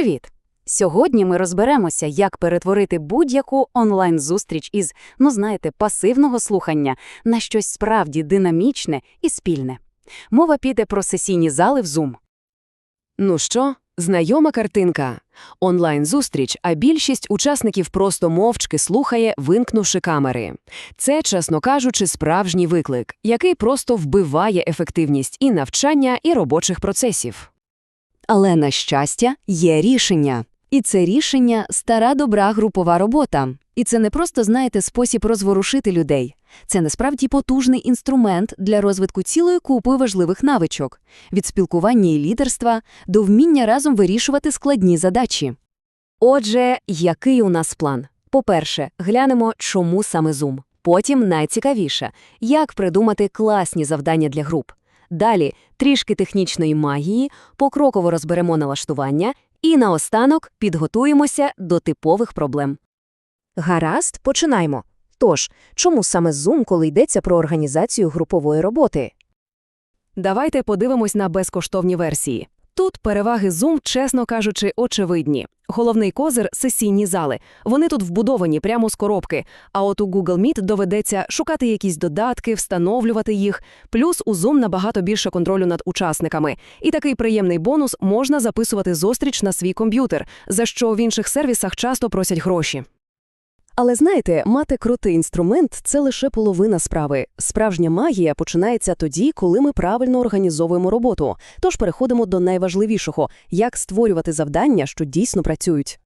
Привіт! Сьогодні ми розберемося, як перетворити будь-яку онлайн-зустріч із, ну знаєте, пасивного слухання на щось справді динамічне і спільне. Мова піде про сесійні зали в Zoom. Ну що, знайома картинка. Онлайн-зустріч, а більшість учасників просто мовчки слухає, вимкнувши камери. Це, чесно кажучи, справжній виклик, який просто вбиває ефективність і навчання, і робочих процесів. Але, на щастя, є рішення. І це рішення – стара добра групова робота. І це не просто, знаєте, спосіб розворушити людей. Це насправді потужний інструмент для розвитку цілої купи важливих навичок – від спілкування і лідерства до вміння разом вирішувати складні задачі. Отже, який у нас план? По-перше, глянемо, чому саме Zoom. Потім найцікавіше – як придумати класні завдання для груп. Далі трішки технічної магії, покроково розберемо налаштування і наостанок підготуємося до типових проблем. Гаразд, починаймо. Тож, чому саме Zoom, коли йдеться про організацію групової роботи? Давайте подивимось на безкоштовні версії. Тут переваги Zoom, чесно кажучи, очевидні. Головний козир – сесійні зали. Вони тут вбудовані прямо з коробки. А от у Google Meet доведеться шукати якісь додатки, встановлювати їх. Плюс у Zoom набагато більше контролю над учасниками. І такий приємний бонус – можна записувати зустріч на свій комп'ютер, за що в інших сервісах часто просять гроші. Але знаєте, мати крутий інструмент це лише половина справи. Справжня магія починається тоді, коли ми правильно організовуємо роботу. Тож переходимо до найважливішого як створювати завдання, що дійсно працюють.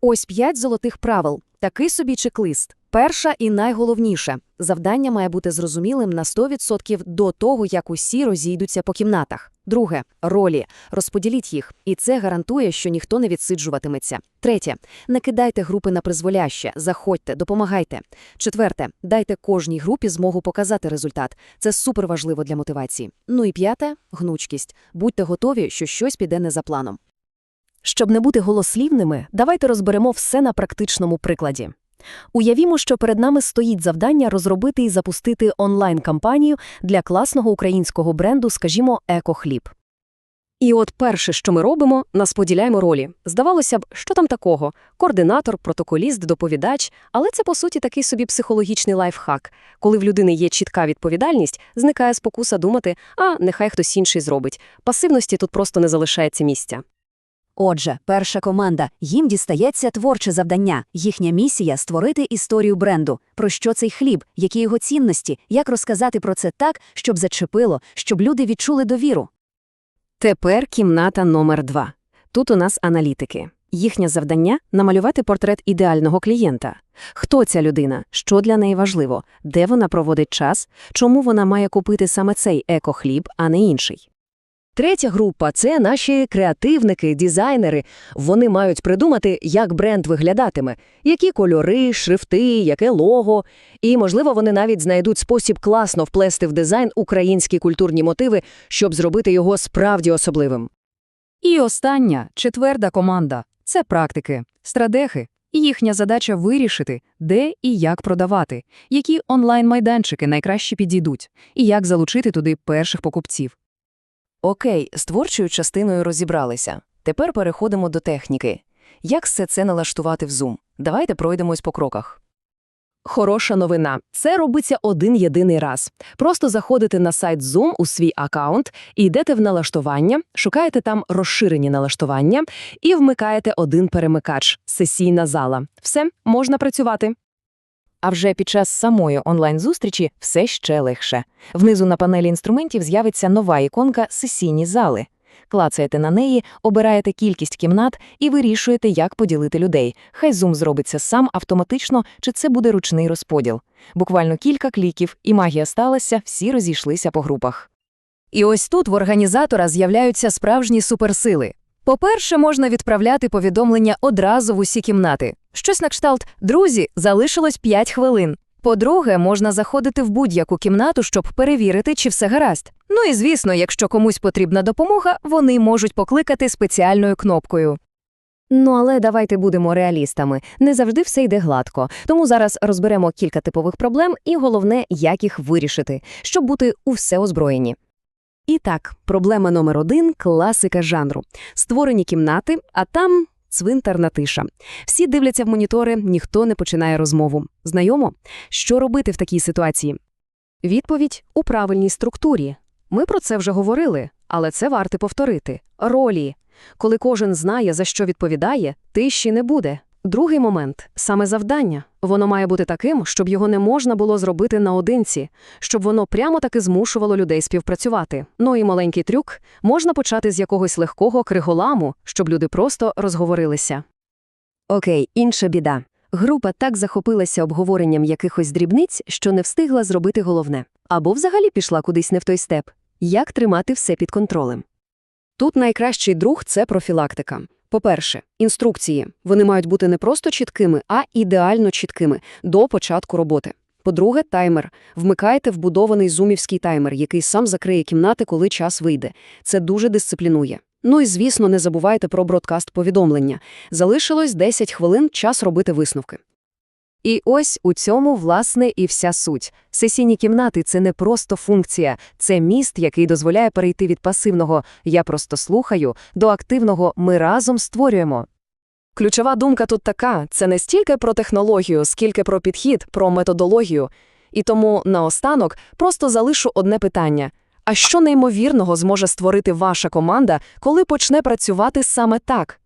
Ось п'ять золотих правил. Такий собі чек-лист. Перша і найголовніше – завдання має бути зрозумілим на 100% до того, як усі розійдуться по кімнатах. Друге – ролі. Розподіліть їх, і це гарантує, що ніхто не відсиджуватиметься. Третє – не кидайте групи на призволяще, заходьте, допомагайте. Четверте – дайте кожній групі змогу показати результат. Це суперважливо для мотивації. Ну і п'яте – гнучкість. Будьте готові, що щось піде не за планом. Щоб не бути голослівними, давайте розберемо все на практичному прикладі. Уявімо, що перед нами стоїть завдання розробити і запустити онлайн-кампанію для класного українського бренду, скажімо, «Екохліб». І от перше, що ми робимо, нас поділяємо ролі. Здавалося б, що там такого? Координатор, протоколіст, доповідач. Але це, по суті, такий собі психологічний лайфхак. Коли в людини є чітка відповідальність, зникає спокуса думати, а нехай хтось інший зробить. Пасивності тут просто не залишається місця. Отже, перша команда. Їм дістається творче завдання. Їхня місія – створити історію бренду. Про що цей хліб, які його цінності, як розказати про це так, щоб зачепило, щоб люди відчули довіру. Тепер кімната номер два. Тут у нас аналітики. Їхнє завдання – намалювати портрет ідеального клієнта. Хто ця людина, що для неї важливо, де вона проводить час, чому вона має купити саме цей екохліб, а не інший. Третя група це наші креативники, дизайнери. Вони мають придумати, як бренд виглядатиме, які кольори, шрифти, яке лого. І, можливо, вони навіть знайдуть спосіб класно вплести в дизайн українські культурні мотиви, щоб зробити його справді особливим. І остання, четверта команда – це практики, стратеги. І їхня задача вирішити, де і як продавати, які онлайн-майданчики найкраще підійдуть, і як залучити туди перших покупців. Окей, з творчою частиною розібралися. Тепер переходимо до техніки. Як все це налаштувати в Zoom? Давайте пройдемось по кроках. Хороша новина. Це робиться один єдиний раз. Просто заходите на сайт Zoom у свій аккаунт, і йдете в налаштування, шукаєте там розширені налаштування і вмикаєте один перемикач – сесійна зала. Все, можна працювати. А вже під час самої онлайн-зустрічі все ще легше. Внизу на панелі інструментів з'явиться нова іконка «Сесійні зали». Клацаєте на неї, обираєте кількість кімнат і вирішуєте, як поділити людей. Хай Zoom зробиться сам автоматично, чи це буде ручний розподіл. Буквально кілька кліків, і магія сталася, всі розійшлися по групах. І ось тут в організатора з'являються справжні суперсили. По-перше, можна відправляти повідомлення одразу в усі кімнати. Щось на кшталт «Друзі, залишилось 5 хвилин». По-друге, можна заходити в будь-яку кімнату, щоб перевірити, чи все гаразд. Ну і звісно, якщо комусь потрібна допомога, вони можуть покликати спеціальною кнопкою. Ну, але давайте будемо реалістами. Не завжди все йде гладко. Тому зараз розберемо кілька типових проблем і головне, як їх вирішити, щоб бути у все озброєні. І так, проблема номер один – класика жанру. Створені кімнати, а там цвинтарна тиша. Всі дивляться в монітори, ніхто не починає розмову. Знайомо? Що робити в такій ситуації? Відповідь у правильній структурі. Ми про це вже говорили, але це варто повторити. Ролі. Коли кожен знає, за що відповідає, тиші не буде. Другий момент – саме завдання. Воно має бути таким, щоб його не можна було зробити наодинці, щоб воно прямо таки змушувало людей співпрацювати. Ну і маленький трюк – можна почати з якогось легкого криголаму, щоб люди просто розговорилися. Окей, інша біда. Група так захопилася обговоренням якихось дрібниць, що не встигла зробити головне. Або взагалі пішла кудись не в той степ. Як тримати все під контролем? Тут найкращий друг – це профілактика. По-перше, інструкції. Вони мають бути не просто чіткими, а ідеально чіткими до початку роботи. По-друге, таймер. Вмикайте вбудований зумівський таймер, який сам закриє кімнати, коли час вийде. Це дуже дисциплінує. Ну і, звісно, не забувайте про бродкаст повідомлення. Залишилось 10 хвилин, час робити висновки. І ось у цьому, власне, і вся суть. Сесійні кімнати – це не просто функція, це міст, який дозволяє перейти від пасивного «я просто слухаю» до активного «ми разом створюємо». Ключова думка тут така – це не стільки про технологію, скільки про підхід, про методологію. І тому, наостанок, просто залишу одне питання. А що неймовірного зможе створити ваша команда, коли почне працювати саме так?